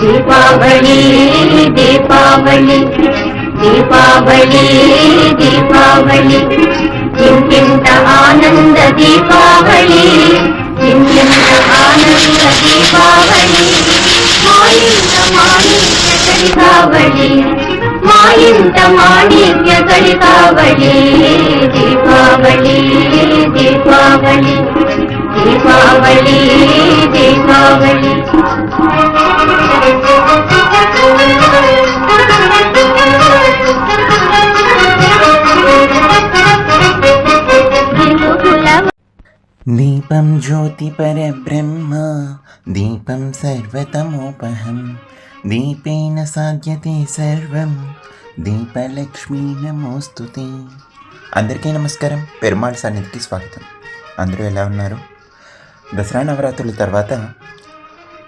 దీపావళి దీపావళి దీపావళి దీపావళి ಚಿನ್ನಿಂದ ಆನಂದ ದೀಪಾವಳಿ ಚಿನ್ನಿಂದ ಆನಂದ ದೀಪಾವಳಿ ಮಾಯಿಂದ ಮಾಣಿಕ್ಯ ಕಳಿತಾವಳಿ ಮಾಯಿಂದ ಮಾಣಿಕ್ಯ ಕಳಿತಾವಳಿ ದೀಪಾವಳಿ ದೀಪಾವಳಿ ದೀಪಾವಳಿ దీపం జ్యోతి పరబ్రహ్మ దీపం సర్వతమోపహం. దీపేన సాధ్యతే సర్వం దీపలక్ష్మీ నమోస్తు అందరికీ నమస్కారం పెరుమాళ్ సన్నిధికి స్వాగతం. అందరూ ఎలా ఉన్నారు? దసరా నవరాత్రుల తర్వాత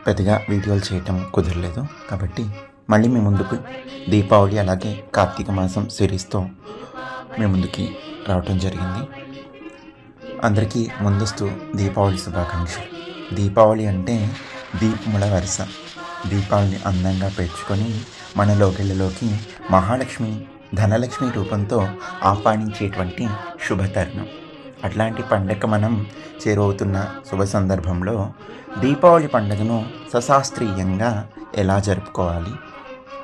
పెద్దగా వీడియోలు చేయటం కుదరలేదు కాబట్టి మళ్ళీ మీ ముందుకు దీపావళి అలాగే కార్తీక మాసం సిరీస్తో మీ ముందుకి రావటం జరిగింది. అందరికీ ముందస్తు దీపావళి శుభాకాంక్షలు. దీపావళి అంటే దీపముల వరుస. దీపాలని అందంగా పెంచుకొని మన లోకెళ్ళలోకి మహాలక్ష్మి ధనలక్ష్మి రూపంతో ఆహ్వానించేటువంటి శుభతరుణం. అట్లాంటి పండగ మనం చేరువవుతున్న శుభ సందర్భంలో దీపావళి పండుగను సశాస్త్రీయంగా ఎలా జరుపుకోవాలి?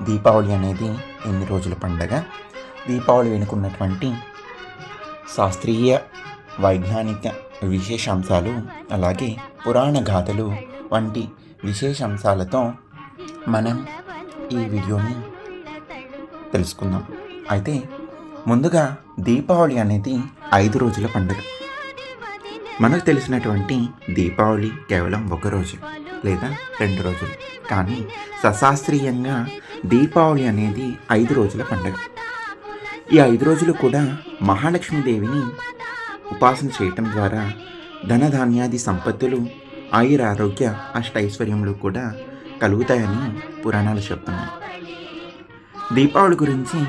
దీపావళి అనేది ఎన్ని రోజుల పండగ? దీపావళి వెనుకున్నటువంటి శాస్త్రీయ వైజ్ఞానిక విశేషాంశాలు అలాగే పురాణ గాథలు వంటి విశేషాంశాలతో మనం ఈ వీడియోని తెలుసుకుందాం. అయితే ముందుగా దీపావళి అనేది ఐదు రోజుల పండుగ. మనకు తెలిసినటువంటి దీపావళి కేవలం ఒక రోజు లేదా రెండు రోజులు. కానీ సశాస్త్రీయంగా దీపావళి అనేది ఐదు రోజుల పండుగ. ఈ ఐదు రోజులు కూడా మహాలక్ష్మీదేవిని ఉపాసన చేయటం ద్వారా ధనధాన్యాది సంపత్తులు ఆయుర ఆరోగ్య అష్టైశ్వర్యములు కూడా కలుగుతాయని పురాణాలు చెప్తున్నాయి. దీపావళి గురించి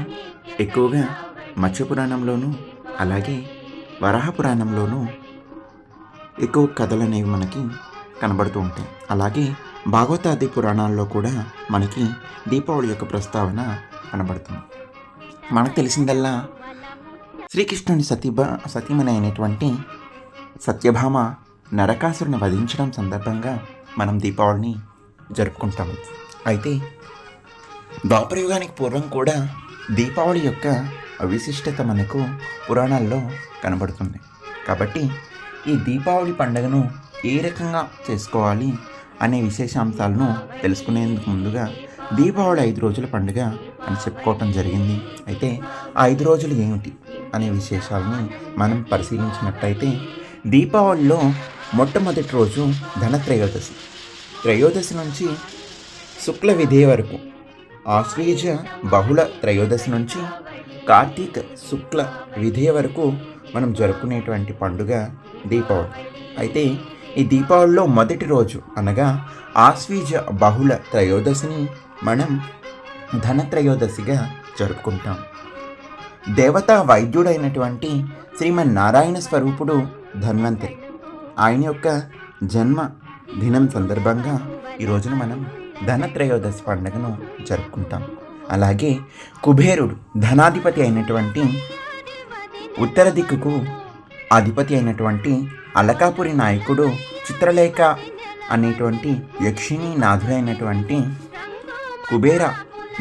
ఎక్కువగా మత్స్య పురాణంలోనూ అలాగే వరాహ పురాణంలోనూ ఎక్కువ కథలు అనేవి మనకి కనబడుతూ ఉంటాయి. అలాగే భాగవతాది పురాణాల్లో కూడా మనకి దీపావళి యొక్క ప్రస్తావన కనబడుతుంది. మనకు తెలిసిందల్లా శ్రీకృష్ణుని సతీభ సతీమణి అయినటువంటి సత్యభామ నరకాసురుని వధించడం సందర్భంగా మనం దీపావళిని జరుపుకుంటాము. అయితే ద్వాపరయుగానికి పూర్వం కూడా దీపావళి యొక్క విశిష్టత మనకు పురాణాల్లో కనబడుతుంది. కాబట్టి ఈ దీపావళి పండుగను ఏ రకంగా చేసుకోవాలి అనే విశేషాంశాలను తెలుసుకునేందుకు ముందుగా దీపావళి ఐదు రోజుల పండుగ అని చెప్పుకోవటం జరిగింది. అయితే ఆ ఐదు రోజులు ఏమిటి? అనే విశేషాలను మనం పరిశీలించినట్టయితే దీపావళిలో మొట్టమొదటి రోజు ధనత్రయోదశి. త్రయోదశి నుంచి శుక్ల విధే వరకు ఆశ్వేజ బహుళ త్రయోదశి నుంచి కార్తీక శుక్ల విధే వరకు మనం జరుపుకునేటువంటి పండుగ దీపావళి. అయితే ఈ దీపావళిలో మొదటి రోజు అనగా ఆశ్వీజ బహుళ త్రయోదశిని మనం ధనత్రయోదశిగా జరుపుకుంటాం. దేవతా వైద్యుడైనటువంటి శ్రీమన్నారాయణ స్వరూపుడు ధన్వంతరి. ఆయన యొక్క జన్మ దినం సందర్భంగా ఈ రోజున మనం ధనత్రయోదశి పండుగను జరుపుకుంటాం. అలాగే కుబేరుడు ధనాధిపతి అయినటువంటి ఉత్తర దిక్కుకు అధిపతి అయినటువంటి అలకాపురి నాయకుడు చిత్రలేఖ అనేటువంటి యక్షిణీ నాథుడైనటువంటి కుబేర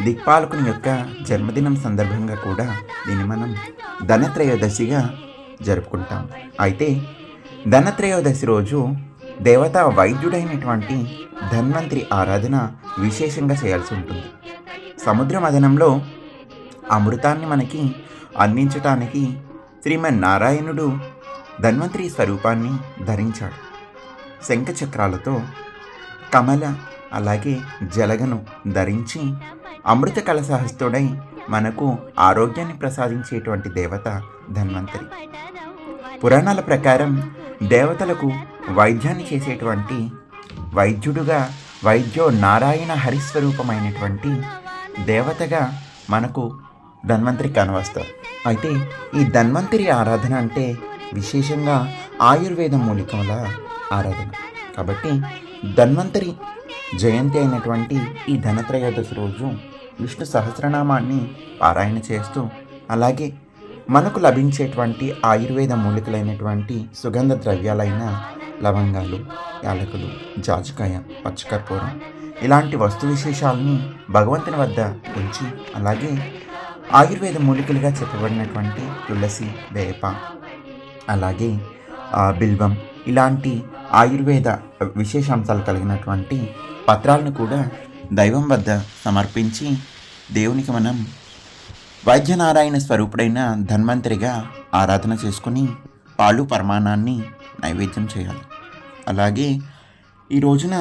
దిక్పాలకుని యొక్క జన్మదినం సందర్భంగా కూడా దీన్ని మనం ధనత్రయోదశిగా జరుపుకుంటాం. అయితే ధనత్రయోదశి రోజు దేవతా వైద్యుడైనటువంటి ధన్వంతరి ఆరాధన విశేషంగా చేయాల్సి ఉంటుంది. సముద్ర మదనంలో అమృతాన్ని మనకి అందించటానికి శ్రీమన్నారాయణుడు ధన్వంతరి స్వరూపాన్ని ధరించాడు. శంఖ చక్రాలతో కమల అలాగే జలగను ధరించి అమృత కలసహస్తుడై మనకు ఆరోగ్యాన్ని ప్రసాదించేటువంటి దేవత ధన్వంతరి. పురాణాల ప్రకారం దేవతలకు వైద్యాన్ని చేసేటువంటి వైద్యుడుగా వైద్యో నారాయణ హరిస్వరూపమైనటువంటి దేవతగా మనకు ధన్వంతరి కనవస్తారు. అయితే ఈ ధన్వంతరి ఆరాధన అంటే విశేషంగా ఆయుర్వేద మూలికల ఆరాధన. కాబట్టి ధన్వంతరి జయంతి అయినటువంటి ఈ ధనత్రయోదశి రోజు విష్ణు సహస్రనామాన్ని పారాయణ చేస్తూ అలాగే మనకు లభించేటువంటి ఆయుర్వేద మూలికలైనటువంటి సుగంధ ద్రవ్యాలైన లవంగాలు యాలకులు జాజికాయ పచ్చకర్పూరం ఇలాంటి వస్తు విశేషాలని భగవంతుని వద్ద ఉంచి అలాగే ఆయుర్వేద మూలికలుగా చెప్పబడినటువంటి తులసి వేప అలాగే బిల్వం ఇలాంటి ఆయుర్వేద విశేషాంశాలు కలిగినటువంటి పత్రాలను కూడా దైవం వద్ద సమర్పించి దేవునికి మనం వైద్యనారాయణ స్వరూపుడైన ధన్వంతరిగా ఆరాధన చేసుకుని పాలు పరమాణాన్ని నైవేద్యం చేయాలి. అలాగే ఈ రోజున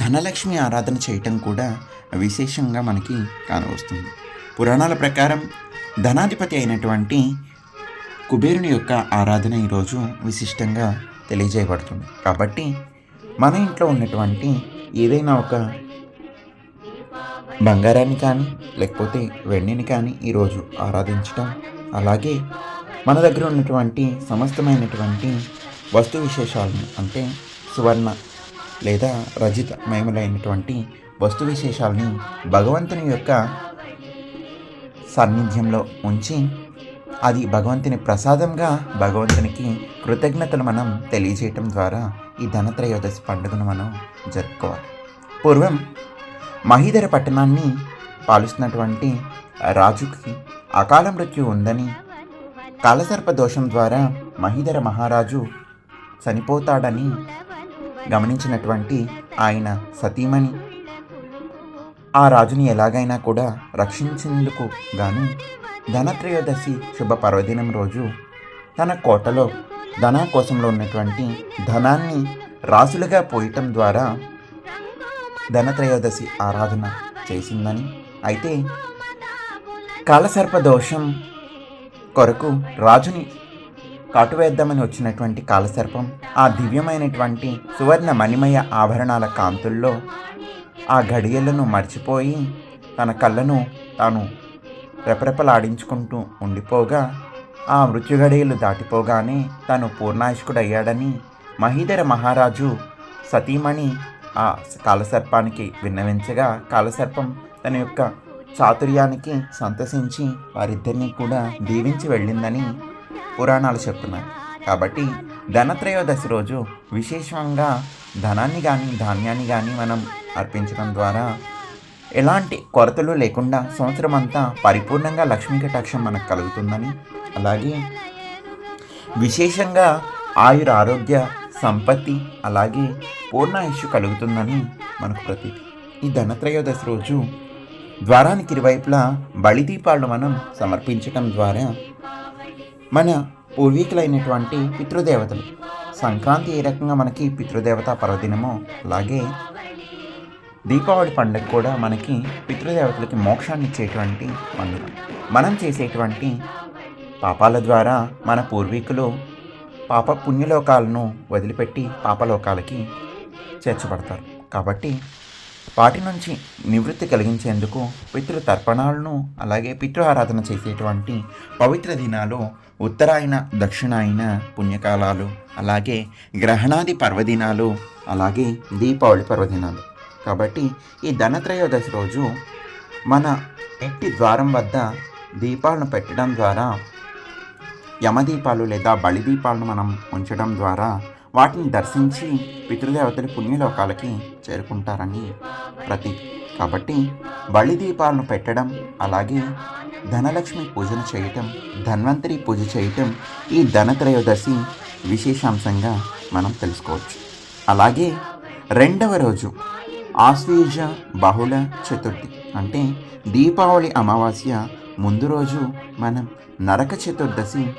ధనలక్ష్మి ఆరాధన చేయటం కూడా విశేషంగా మనకి కానవస్తుంది. పురాణాల ప్రకారం ధనాధిపతి అయినటువంటి కుబేరుని యొక్క ఆరాధన ఈరోజు విశిష్టంగా తెలియజేయబడుతుంది. కాబట్టి మన ఇంట్లో ఉన్నటువంటి ఏదైనా ఒక బంగారాన్ని కానీ లేకపోతే వెండిని కానీ ఈరోజు ఆరాధించటం అలాగే మన దగ్గర ఉన్నటువంటి సమస్తమైనటువంటి వస్తు విశేషాలను అంటే సువర్ణ లేదా రజిత మయములైనటువంటి వస్తు విశేషాలని భగవంతుని యొక్క సాన్నిధ్యంలో ఉంచి అది భగవంతుని ప్రసాదంగా భగవంతునికి కృతజ్ఞతలు మనం తెలియజేయటం ద్వారా ఈ ధనత్రయోదశి పండుగను మనం జరుపుకోవాలి. పూర్వం మహీధర పట్టణాన్ని పాలిస్తున్నటువంటి రాజుకి అకాల మృత్యు ఉందని కాలసర్ప దోషం ద్వారా మహీధర మహారాజు చనిపోతాడని గమనించినటువంటి ఆయన సతీమణి ఆ రాజుని ఎలాగైనా కూడా రక్షించేందుకు గాను ధనత్రయోదశి శుభ పర్వదినం రోజు తన కోటలో ధనాకోశంలో ఉన్నటువంటి ధనాన్ని రాసులుగా పోయటం ద్వారా ధనత్రయోదశి ఆరాధన చేసిందని. అయితే కాలసర్ప దోషం కొరకు రాజుని కాటువేద్దామని వచ్చినటువంటి కాలసర్పం ఆ దివ్యమైనటువంటి సువర్ణ మణిమయ ఆభరణాల కాంతుల్లో ఆ ఘడియలను మర్చిపోయి తన కళ్ళను తాను రెపరెపలాడించుకుంటూ ఉండిపోగా ఆ మృత్యుగడియలు దాటిపోగానే తను పూర్ణాయుష్కుడయ్యాడని మహీధర మహారాజు సతీమణి ఆ కాలసర్పానికి విన్నవించగా కాలసర్పం తన యొక్క చాతుర్యానికి సంతసించి వారిద్దరినీ కూడా దీవించి వెళ్ళిందని పురాణాలు చెప్తున్నాయి. కాబట్టి ధనత్రయోదశి రోజు విశేషంగా ధనాన్ని కానీ ధాన్యాన్ని కానీ మనం అర్పించడం ద్వారా ఎలాంటి కొరతలు లేకుండా సంవత్సరం అంతా పరిపూర్ణంగా లక్ష్మీ కటాక్షం మనకు కలుగుతుందని అలాగే విశేషంగా ఆయుర ఆరోగ్య సంపత్తి అలాగే పూర్ణాయుషు కలుగుతుందని మనకు ప్రతీతి. ఈ ధనత్రయోదశి రోజు ద్వారానికి ఇరువైపులా బలిదీపాలను మనం సమర్పించటం ద్వారా మన పూర్వీకులైనటువంటి పితృదేవతలు సంక్రాంతి ఏ రకంగా మనకి పితృదేవత పర్వదినమో అలాగే దీపావళి పండుగ కూడా మనకి పితృదేవతలకి మోక్షాన్ని ఇచ్చేటువంటి పండుగ మనం చేసేటువంటి పాపాల ద్వారా మన పూర్వీకులు పాప పుణ్యలోకాలను వదిలిపెట్టి పాపలోకాలకి చేర్చబడతారు. కాబట్టి వాటి నుంచి నివృత్తి కలిగించేందుకు పితృ తర్పణాలను అలాగే పితృ ఆరాధన చేసేటువంటి పవిత్ర దినాలు ఉత్తరాయణ దక్షిణాయన పుణ్యకాలాలు అలాగే గ్రహణాది పర్వదినాలు అలాగే దీపావళి పర్వదినాలు. కాబట్టి ఈ ధనత్రయోదశి రోజు మన ఇంటి ద్వారం వద్ద దీపాలను పెట్టడం ద్వారా యమదీపాలు లేదా బలిదీపాలను మనం ఉంచడం ద్వారా వాటిని దర్శించి పితృదేవతలు పుణ్యలోకాలకి చేరుకుంటారని ప్రతి కాబట్టి బలిదీపాలను పెట్టడం అలాగే ధనలక్ష్మి పూజను చేయటం ధన్వంతరి పూజ చేయటం ఈ ధనత్రయోదశి విశేషాంశంగా మనం తెలుసుకోవచ్చు. అలాగే రెండవ రోజు ఆశ్వీజ బహుళ చతుర్థి అంటే దీపావళి అమావాస్య ముందు రోజు మనం నరక చతుర్దశి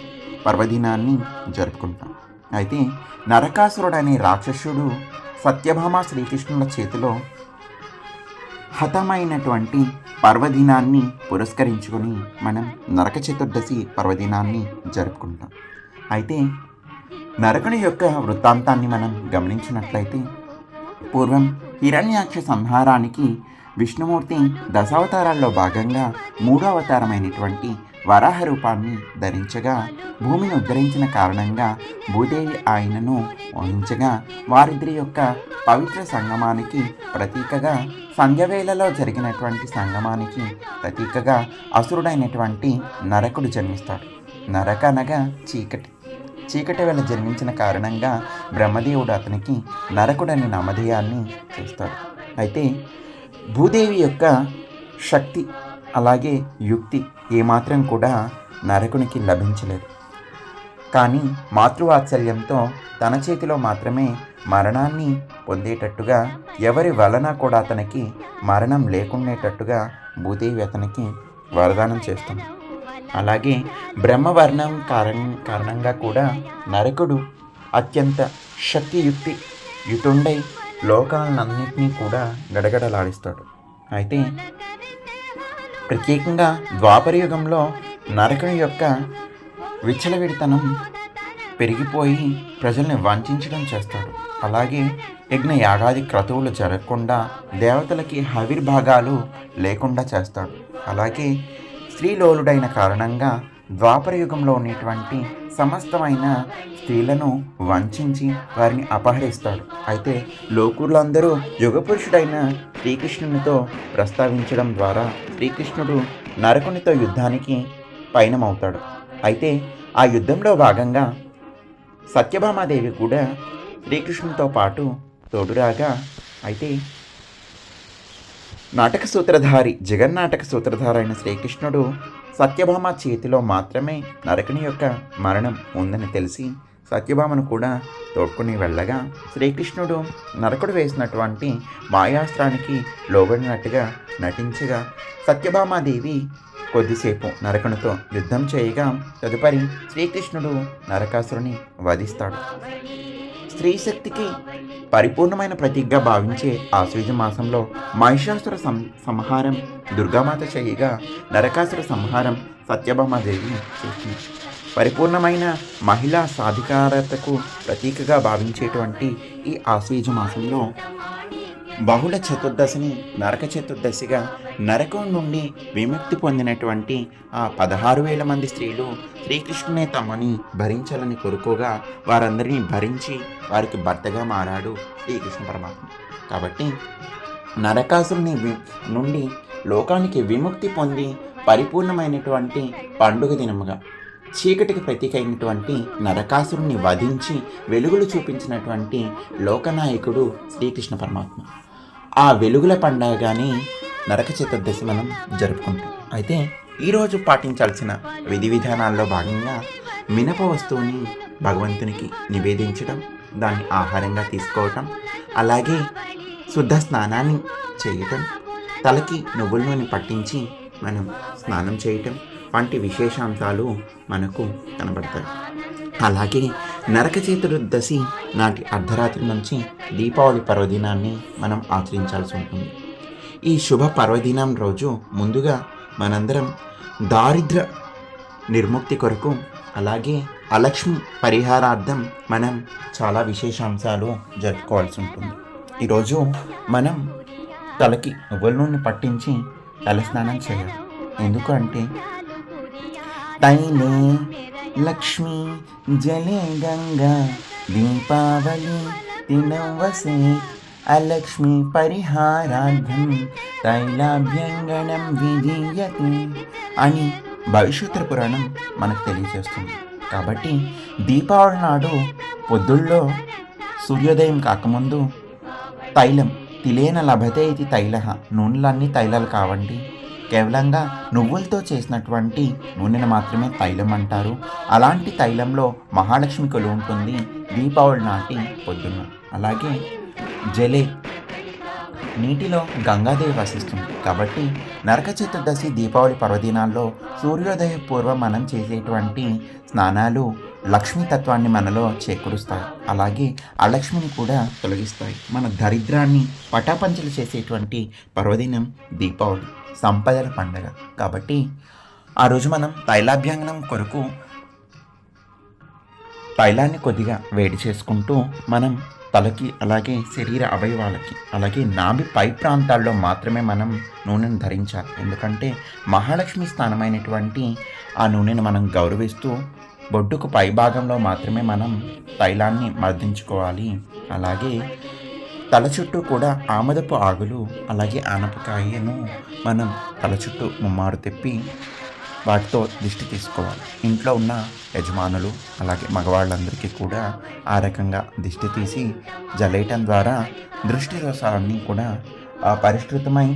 పర్వదినాన్ని జరుపుకుంటాం. అయితే నరకాసురుడు అనే రాక్షసుడు సత్యభామ శ్రీకృష్ణుల చేతిలో హతమైనటువంటి పర్వదినాన్ని పురస్కరించుకొని మనం నరక చతుర్దశి పర్వదినాన్ని జరుపుకుంటాం. అయితే నరకుని యొక్క వృత్తాంతాన్ని మనం గమనించినట్లయితే పూర్వం హిరణ్యాక్ష సంహారానికి విష్ణుమూర్తి దశావతారాల్లో భాగంగా మూడో అవతారమైనటువంటి వరాహ రూపాన్ని ధరించగా భూమిని ఉద్ధరించిన కారణంగా భూదేవి ఆయనను వహించగా వారిద్దరి యొక్క పవిత్ర సంగమానికి ప్రతీకగా సంధ్యవేళలో జరిగినటువంటి సంగమానికి ప్రతీకగా అసురుడైనటువంటి నరకుడు జన్మిస్తాడు. నరక అనగా చీకటి. చీకటి వేళ జన్మించిన కారణంగా బ్రహ్మదేవుడు అతనికి నరకుడని నామధేయాన్ని చేస్తాడు. అయితే భూదేవి యొక్క శక్తి అలాగే యుక్తి ఏమాత్రం కూడా నరకునికి లభించలేదు. కానీ మాతృవాత్సల్యంతో తన చేతిలో మాత్రమే మరణాన్ని పొందేటట్టుగా ఎవరి వలన కూడా అతనికి మరణం లేకుండేటట్టుగా భూదేవి అతనికి వరదానం చేస్తుంది. అలాగే బ్రహ్మవర్ణం కారణం కారణంగా కూడా నరకుడు అత్యంత శక్తియుక్తి యుతుండై లోకాలన్నింటినీ కూడా గడగడలాడిస్తాడు. అయితే ప్రత్యేకంగా ద్వాపరయుగంలో నరకుని యొక్క విచ్చలవిడితనం పెరిగిపోయి ప్రజల్ని వంచడం చేస్తాడు. అలాగే యజ్ఞ యాగాది క్రతువులు జరగకుండా దేవతలకి హవిర్భాగాలు లేకుండా చేస్తాడు. అలాగే స్త్రీలోలుడైన కారణంగా ద్వాపర యుగంలో ఉన్నటువంటి సమస్తమైన స్త్రీలను వంచించి వారిని అపహరిస్తాడు. అయితే లోకులందరూ యుగపురుషుడైన శ్రీకృష్ణునితో ప్రస్తావించడం ద్వారా శ్రీకృష్ణుడు నరకునితో యుద్ధానికి పయనమవుతాడు. అయితే ఆ యుద్ధంలో భాగంగా సత్యభామాదేవి కూడా శ్రీకృష్ణునితో పాటు తోడురాగా అయితే నాటక సూత్రధారి జగన్నాటక సూత్రధారైన శ్రీకృష్ణుడు సత్యభామ చేతిలో మాత్రమే నరకుని యొక్క మరణం ఉందని తెలిసి సత్యభామను కూడా తోడ్కొని వెళ్ళగా శ్రీకృష్ణుడు నరకుడు వేసినటువంటి మాయాస్త్రానికి లోబడినట్టుగా నటించగా సత్యభామాదేవి కొద్దిసేపు నరకునితో యుద్ధం చేయగా తదుపరి శ్రీకృష్ణుడు నరకాసురుని వధిస్తాడు. స్త్రీ శక్తికి పరిపూర్ణమైన ప్రతీకగా భావించే ఆశ్వీజ మాసంలో మహిషాసుర సం సంహారం దుర్గామాత చేయగా నరకాసుర సంహారం సత్యభామాదేవి చేసింది పరిపూర్ణమైన మహిళా సాధికారతకు ప్రతీకగా భావించేటువంటి ఈ ఆశ్వీజ మాసంలో బహుళ చతుర్దశిని నరక చతుర్దశిగా నరకం నుండి విముక్తి పొందినటువంటి ఆ పదహారు వేల మంది స్త్రీలు శ్రీకృష్ణునే తమని భరించాలని కొరుకోగా వారందరినీ భరించి వారికి భర్తగా మారాడు శ్రీకృష్ణ పరమాత్మ. కాబట్టి నరకాసుని నుండి లోకానికి విముక్తి పొంది పరిపూర్ణమైనటువంటి పండుగ దినముగా చీకటికి ప్రతీక అయినటువంటి నరకాసురుణ్ణి వధించి వెలుగులు చూపించినటువంటి లోకనాయకుడు శ్రీకృష్ణ పరమాత్మ. ఆ వెలుగుల పండగని నరక చతుర్దశి మనం జరుపుకుంటాం. అయితే ఈరోజు పాటించాల్సిన విధి విధానాల్లో భాగంగా మినప వస్తువుని భగవంతునికి నివేదించడం దాన్ని ఆహారంగా తీసుకోవటం అలాగే శుద్ధ స్నానాన్ని చేయటం తలకి నువ్వుల నూనె పట్టించి మనం స్నానం చేయటం వంటి విశేషాంశాలు మనకు కనబడతాయి. అలాగే నరకచేతుడు దశి నాటి అర్ధరాత్రి నుంచి దీపావళి పర్వదినాన్ని మనం ఆచరించాల్సి ఉంటుంది. ఈ శుభ పర్వదినం రోజు ముందుగా మనందరం దారిద్ర నిర్ముక్తి కొరకు అలాగే అలక్ష్మి పరిహారార్థం మనం చాలా విశేషాంశాలు జరుపుకోవాల్సి ఉంటుంది. ఈరోజు మనం తలకి నువ్వుల నూనె పట్టించి తలస్నానం చేయాలి. ఎందుకంటే తైనే లక్ష్మి జలే గంగా దీపావళి తినవసే అలక్ష్మి పరిహారార్థం తైలాభ్యంగణం విధీయతే అని భవిష్యత్తు పురాణం మనకు తెలియజేస్తుంది. కాబట్టి దీపావళి నాడు పొద్దుల్లో సూర్యోదయం కాకముందు తైలం తిలేన లభతే ఇది తైల నూనెలన్నీ తైలాలు కావండి. కేవలంగా నువ్వులతో చేసినటువంటి నూనెను మాత్రమే తైలం అంటారు. అలాంటి తైలంలో మహాలక్ష్మి కొలు ఉంటుంది. దీపావళి నాటి పొద్దున్న. అలాగే జలే నీటిలో గంగాదేవి వసిస్తుంది. కాబట్టి నరక చతుర్దశి దీపావళి పర్వదినాల్లో సూర్యోదయ పూర్వం మనం చేసేటువంటి స్నానాలు లక్ష్మీతత్వాన్ని మనలో చేకూరుస్తాయి. అలాగే అలక్ష్మిని కూడా తొలగిస్తాయి. మన దరిద్రాన్ని పటాపంచలు చేసేటువంటి పర్వదినం దీపావళి. సంపదల పండగ. కాబట్టి ఆ రోజు మనం తైలాభ్యంగనం కొరకు తైలాన్ని కొద్దిగా వేడి చేసుకుంటూ మనం తలకి అలాగే శరీర అవయవాలకి అలాగే నాభి పై ప్రాంతాల్లో మాత్రమే మనం నూనెను ధరించాలి. ఎందుకంటే మహాలక్ష్మి స్థానమైనటువంటి ఆ నూనెను మనం గౌరవిస్తూ బొడ్డుకు పై భాగంలో మాత్రమే మనం తైలాన్ని మర్దించుకోవాలి. అలాగే తల చుట్టూ కూడా ఆమదపు ఆకులు అలాగే ఆనపకాయను మనం తల చుట్టూ ముమ్మారు తెప్పి వాటితో దిష్టి తీసుకోవాలి. ఇంట్లో ఉన్న యజమానులు అలాగే మగవాళ్ళందరికీ కూడా ఆ రకంగా దిష్టి తీసి జలేయటం ద్వారా దృష్టి దోషాలన్నీ కూడా పరిష్కృతమై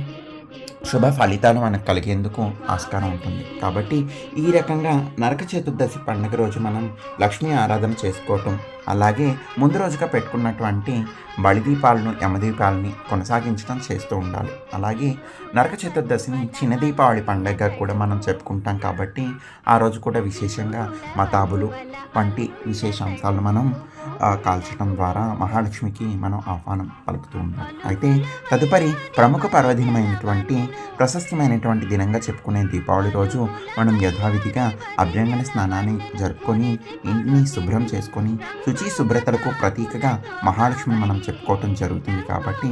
శుభ ఫలితాలు మనకు కలిగేందుకు ఆస్కారం ఉంటుంది. కాబట్టి ఈ రకంగా నరక చతుర్దశి పండుగ రోజు మనం లక్ష్మీ ఆరాధన చేసుకోవటం అలాగే ముందు రోజుగా పెట్టుకున్నటువంటి బలిదీపాలను యమదీపాలని కొనసాగించడం చేస్తూ ఉండాలి. అలాగే నరక చతుర్దశిని చిన్న దీపావళి పండుగగా కూడా మనం చెప్పుకుంటాం కాబట్టి ఆ రోజు కూడా విశేషంగా మతాబులు వంటి విశేష అంశాలు మనం కాల్చడం ద్వారా మహాలక్ష్మికి మనం ఆహ్వానం పలుకుతూ ఉంటాం అయితే తదుపరి ప్రముఖ పర్వదినమైనటువంటి ప్రశస్తమైనటువంటి దినంగా చెప్పుకునే దీపావళి రోజు మనం యథావిధిగా అభ్యంగన స్నానాన్ని జరుపుకొని ఇంటిని శుభ్రం చేసుకొని శుచి శుభ్రతలకు ప్రతీకగా మహాలక్ష్మిని మనం చెప్పుకోవటం జరుగుతుంది కాబట్టి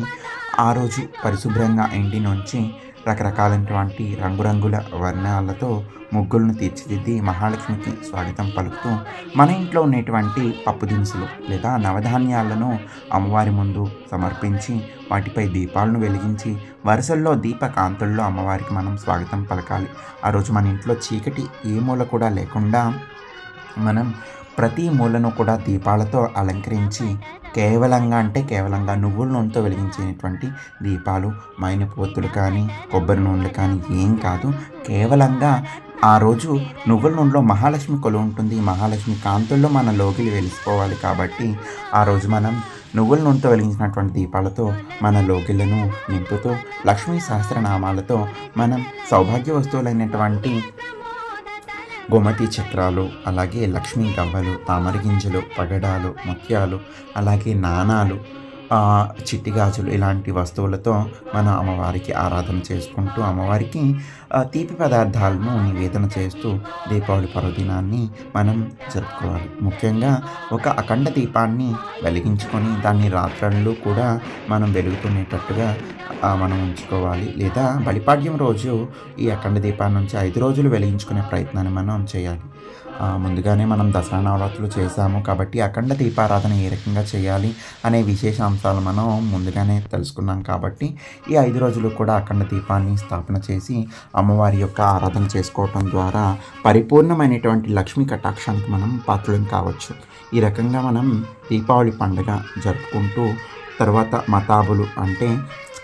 ఆ రోజు పరిశుభ్రంగా ఇంటి నుంచి రకరకాలైనటువంటి రంగురంగుల వర్ణాలతో ముగ్గులను తీర్చిదిద్ది మహాలక్ష్మికి స్వాగతం పలుకుతూ మన ఇంట్లో ఉన్నటువంటి పప్పు దినుసులు లేదా నవధాన్యాలను అమ్మవారి ముందు సమర్పించి వాటిపై దీపాలను వెలిగించి వరుసల్లో దీప కాంతుల్లో అమ్మవారికి మనం స్వాగతం పలకాలి. ఆ రోజు మన ఇంట్లో చీకటి ఏ మూల కూడా లేకుండా మనం ప్రతి మూలను కూడా దీపాలతో అలంకరించి కేవలంగా అంటే కేవలంగా నువ్వుల నూనెతో వెలిగించేటువంటి దీపాలు మైనపోతులు కానీ కొబ్బరి నూనెలు కానీ ఏం కాదు. కేవలంగా ఆ రోజు నువ్వుల నూనెలో మహాలక్ష్మి కొలు ఉంటుంది. మహాలక్ష్మి కాంతుల్లో మన లోగిలి వెలిసిపోవాలి కాబట్టి ఆ రోజు మనం నువ్వుల నూనెతో వెలిగించినటువంటి దీపాలతో మన లోగిలను నింపుతూ లక్ష్మీ సహస్రనామాలతో మనం సౌభాగ్య వస్తువులైనటువంటి గోమతి చక్రాలు అలాగే లక్ష్మీ గవ్వలు తామర గింజలు పగడాలు ముత్యాలు అలాగే నాణాలు చిట్టి గాజులు ఇలాంటి వస్తువులతో మన అమ్మవారికి ఆరాధన చేసుకుంటూ అమ్మవారికి తీపి పదార్థాలను నివేదన చేస్తూ దీపావళి పర్వదినాన్ని మనం జరుపుకోవాలి. ముఖ్యంగా ఒక అఖండ దీపాన్ని వెలిగించుకొని దాన్ని రాత్రళ్ళు కూడా మనం వెలుగుతునేటట్టుగా మనం ఉంచుకోవాలి. లేదా బలిపాడ్యం రోజు ఈ అఖండ దీపాన్ని నుంచి ఐదు రోజులు వెలిగించుకునే ప్రయత్నాన్ని మనం చేయాలి. ముందుగానే మనం దసరా నవరాత్రులు చేశాము కాబట్టి అఖండ దీపారాధన ఏ రకంగా చేయాలి అనే విశేష అంశాలు మనం ముందుగానే తెలుసుకున్నాం కాబట్టి ఈ ఐదు రోజులు కూడా అఖండ దీపాన్ని స్థాపన చేసి అమ్మవారి యొక్క ఆరాధన చేసుకోవటం ద్వారా పరిపూర్ణమైనటువంటి లక్ష్మీ కటాక్షానికి మనం పాత్రులం కావచ్చు. ఈ రకంగా మనం దీపావళి పండుగ జరుపుకుంటూ తర్వాత మతాబులు అంటే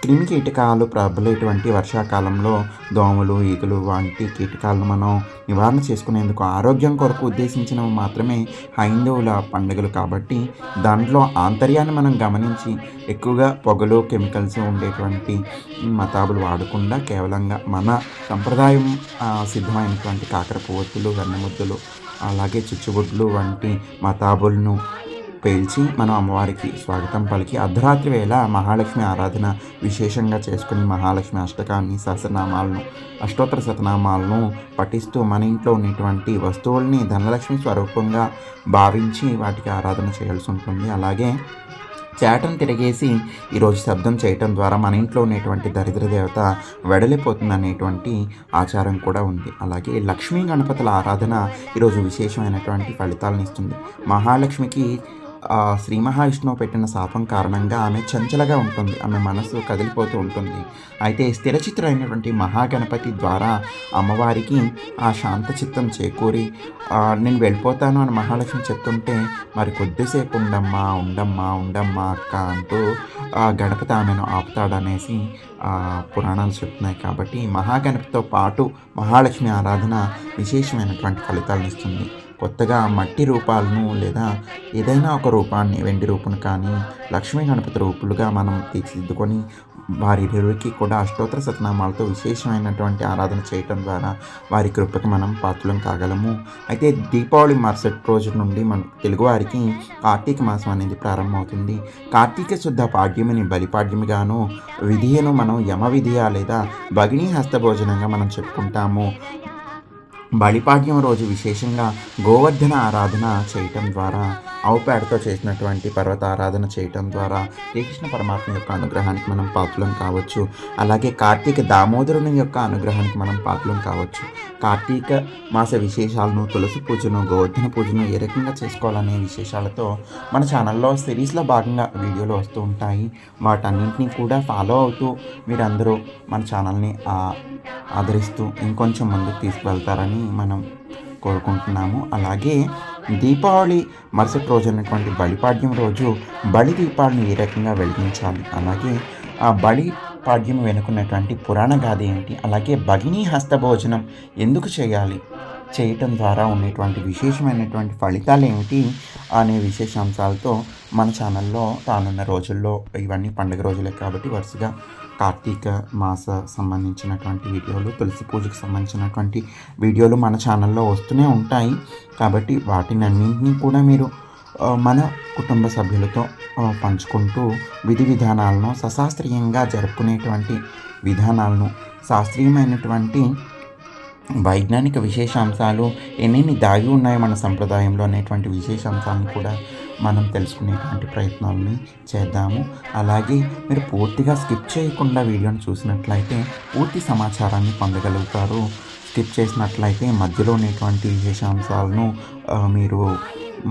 క్రిమి కీటకాలు ప్రబలేటువంటి వర్షాకాలంలో దోమలు ఈగలు వంటి కీటకాలను మనం నివారణ చేసుకునేందుకు ఆరోగ్యం కొరకు ఉద్దేశించినవి మాత్రమే హైందవుల పండుగలు కాబట్టి దాంట్లో ఆంతర్యాన్ని మనం గమనించి ఎక్కువగా పొగలు కెమికల్స్ ఉండేటువంటి మతాబులు వాడకుండా కేవలంగా మన సంప్రదాయం సిద్ధమైనటువంటి కాకర పువ్వొత్తులు వెన్నముద్దలు అలాగే చిచ్చుబుడ్లు వంటి మతాబులను పేల్చి మనం అమ్మవారికి స్వాగతం పలికి అర్ధరాత్రి వేళ మహాలక్ష్మి ఆరాధన విశేషంగా చేసుకుని మహాలక్ష్మి అష్టకాన్ని సహస్రనామాలను అష్టోత్తర శతనామాలను పఠిస్తూ మన ఇంట్లో ఉన్నటువంటి వస్తువుల్ని ధనలక్ష్మి స్వరూపంగా భావించి వాటికి ఆరాధన చేయాల్సి ఉంటుంది. అలాగే చేటను తిరిగేసి ఈరోజు శబ్దం చేయటం ద్వారా మన ఇంట్లో ఉన్నటువంటి దరిద్ర దేవత వెడలిపోతుంది అనేటువంటి ఆచారం కూడా ఉంది. అలాగే లక్ష్మీ గణపతుల ఆరాధన ఈరోజు విశేషమైనటువంటి ఫలితాలను ఇస్తుంది. మహాలక్ష్మికి శ్రీ మహావిష్ణువు పెట్టిన శాపం కారణంగా ఆమె చంచలగా ఉంటుంది. ఆమె మనసు కదిలిపోతూ ఉంటుంది. అయితే స్థిరచిత్రైనటువంటి మహాగణపతి ద్వారా అమ్మవారికి ఆ శాంత చిత్తం చేకూరి నేను వెళ్ళిపోతాను అని మహాలక్ష్మి చెప్తుంటే మరి కొద్దిసేపు ఉండమ్మా ఉండమ్మా ఉండమ్మా అక్క అంటూ గణపతి ఆమెను ఆపుతాడనేసి పురాణాలు చెప్తున్నాయి. కాబట్టి మహాగణపతితో పాటు మహాలక్ష్మి ఆరాధన విశేషమైనటువంటి ఫలితాలను ఇస్తుంది. కొత్తగా మట్టి రూపాలను లేదా ఏదైనా ఒక రూపాన్ని వెండి రూపును కానీ లక్ష్మీ గణపతి రూపులుగా మనం తీర్చిదిద్దుకొని వారిరువురికి కూడా అష్టోత్తర సతనామాలతో విశేషమైనటువంటి ఆరాధన చేయటం ద్వారా వారి కృపకి మనం పాత్రలం కాగలము. అయితే దీపావళి మరుసటి రోజు నుండి మన తెలుగువారికి కార్తీక మాసం అనేది ప్రారంభమవుతుంది. కార్తీక శుద్ధ పాడ్యమిని బలిపాడ్యమిగాను విధియను మనం యమ విధియ లేదా భగినీ హస్త భోజనంగా మనం చెప్పుకుంటాము. బలిపాడ్యం రోజు విశేషంగా గోవర్ధన ఆరాధన చేయటం ద్వారా ఆవు పేడతో చేసినటువంటి పర్వత ఆరాధన చేయటం ద్వారా శ్రీకృష్ణ పరమాత్మ యొక్క అనుగ్రహానికి మనం పాత్రలం కావచ్చు. అలాగే కార్తీక దామోదరుని యొక్క అనుగ్రహానికి మనం పాత్రలం కావచ్చు. కార్తీక మాస విశేషాలను తులసి పూజను గోవర్ధన పూజను ఏ రకంగా చేసుకోవాలనే విశేషాలతో మన ఛానల్లో సిరీస్లో భాగంగా వీడియోలు వస్తూ ఉంటాయి. వాటన్నింటినీ కూడా ఫాలో అవుతూ మీరందరూ మన ఛానల్ని ఆదరిస్తూ ఇంకొంచెం ముందుకు తీసుకువెళ్తారని మనం కోరుకుంటున్నాము. అలాగే దీపావళి మరుసటి రోజు ఉన్నటువంటి బలిపాడ్యం రోజు బలి దీపాలను ఏ రకంగా వెలిగించాలి? అలాగే ఆ బలి పాడ్యం వెనుకున్నటువంటి పురాణ గాథ ఏంటి అలాగే భగినీ హస్తభోజనం ఎందుకు చేయాలి? చేయటం ద్వారా ఉండేటువంటి విశేషమైనటువంటి ఫలితాలు ఏమిటి? అనే విశేషాంశాలతో మన ఛానల్లో రానున్న రోజుల్లో ఇవన్నీ పండుగ రోజులే కాబట్టి వరుసగా కార్తీక మాస సంబంధించినటువంటి వీడియోలు తులసి పూజకు సంబంధించినటువంటి వీడియోలు మన ఛానల్లో వస్తూనే ఉంటాయి. కాబట్టి వాటిని అన్నింటినీ కూడా మీరు మన కుటుంబ సభ్యులతో పంచుకుంటూ విధి విధానాలను సశాస్త్రీయంగా జరుపుకునేటువంటి విధానాలను శాస్త్రీయమైనటువంటి వైజ్ఞానిక విశేషాంశాలు ఎన్నెన్ని దాగి ఉన్నాయి మన సంప్రదాయంలో అనేటువంటి విశేషాంశాలను కూడా మనం తెలుసుకునేటువంటి ప్రయత్నాలని చేద్దాము. అలాగే మీరు పూర్తిగా స్కిప్ చేయకుండా వీడియోని చూసినట్లయితే పూర్తి సమాచారాన్ని పొందగలుగుతారు. స్కిప్ చేసినట్లయితే మధ్యలో ఉన్నటువంటి విశేషాంశాలను మీరు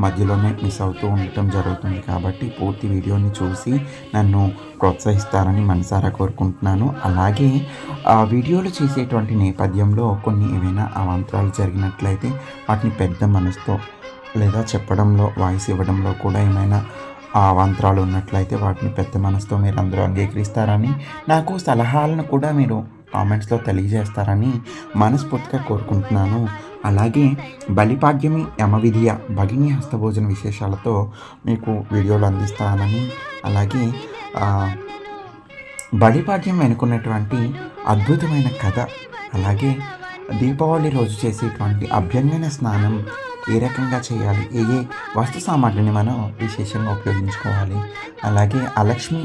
మధ్యలోనే మిస్ అవుతూ ఉండటం జరుగుతుంది కాబట్టి పూర్తి వీడియోని చూసి నన్ను ప్రోత్సహిస్తారని మనసారా కోరుకుంటున్నాను. అలాగే ఆ వీడియోలు చేసేటువంటి నేపథ్యంలో కొన్ని ఏమైనా అవాంతరాలు జరిగినట్లయితే వాటిని పెద్ద మనసుతో లేదా చెప్పడంలో వాయిస్ ఇవ్వడంలో కూడా ఏమైనా ఆ అవాంతరాలు ఉన్నట్లయితే వాటిని పెద్ద మనసుతో మీరు అందరూ అంగీకరిస్తారని నాకు సలహాలను కూడా మీరు కామెంట్స్లో తెలియజేస్తారని మనస్ఫూర్తిగా కోరుకుంటున్నాను. అలాగే బలిపాడ్యమి యమవిధియ భగిని హస్తభోజన విశేషాలతో మీకు వీడియోలు అందిస్తానని అలాగే బలిపాడ్యం వెనుకున్నటువంటి అద్భుతమైన కథ అలాగే దీపావళి రోజు చేసేటువంటి అభ్యంగన స్నానం ఏ రకంగా చేయాలి ఏ ఏ వస్తు సామాగ్రిని మనం విశేషంగా ఉపయోగించుకోవాలి అలాగే అలక్ష్మి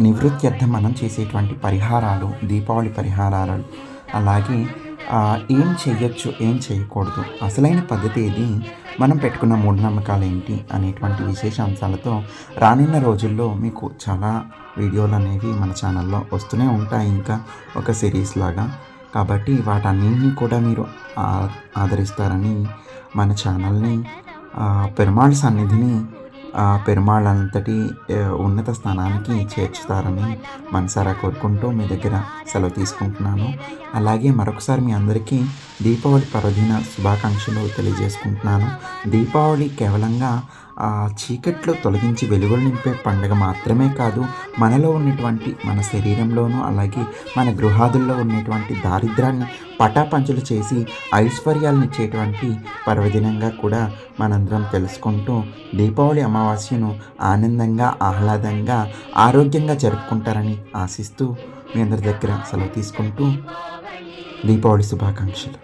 నివృత్త్యర్థం మనం చేసేటువంటి పరిహారాలు దీపావళి పరిహారాలు అలాగే ఏం చేయొచ్చు ఏం చేయకూడదు అసలైన పద్ధతి ఏది? మనం పెట్టుకున్న మూఢనమ్మకాలు ఏంటి అనేటువంటి విశేష అంశాలతో రానున్న రోజుల్లో మీకు చాలా వీడియోలు అనేవి మన ఛానల్లో వస్తూనే ఉంటాయి ఇంకా ఒక సిరీస్ లాగా. కాబట్టి వాటన్నింటినీ కూడా మీరు ఆదరిస్తారని మన ఛానల్ని ఆ, పెరుమాళ్ సన్నిధిని ఆ పెరుమాళ్ అంతటి ఉన్నత స్థానానికి చేర్చుతారని మనసారా కోరుకుంటూ మీ దగ్గర సెలవు తీసుకుంటున్నాను. అలాగే మరొకసారి మీ అందరికీ దీపావళి పర్వదిన శుభాకాంక్షలు తెలియజేసుకుంటున్నాను. దీపావళి కేవలంగా ఆ చీకట్లో తొలగించి వెలుగులు నింపే పండుగ మాత్రమే కాదు మనలో ఉన్నటువంటి మన శరీరంలోనూ అలాగే మన గృహాదుల్లో ఉన్నటువంటి దారిద్రాన్ని పటాపంచులు చేసి ఐశ్వర్యాలను ఇచ్చేటువంటి పర్వదినంగా కూడా మనందరం తెలుసుకుంటూ దీపావళి అమావాస్యను ఆనందంగా ఆహ్లాదంగా ఆరోగ్యంగా జరుపుకుంటారని ఆశిస్తూ మీ అందరి దగ్గర సెలవు తీసుకుంటూ దీపావళి శుభాకాంక్షలు.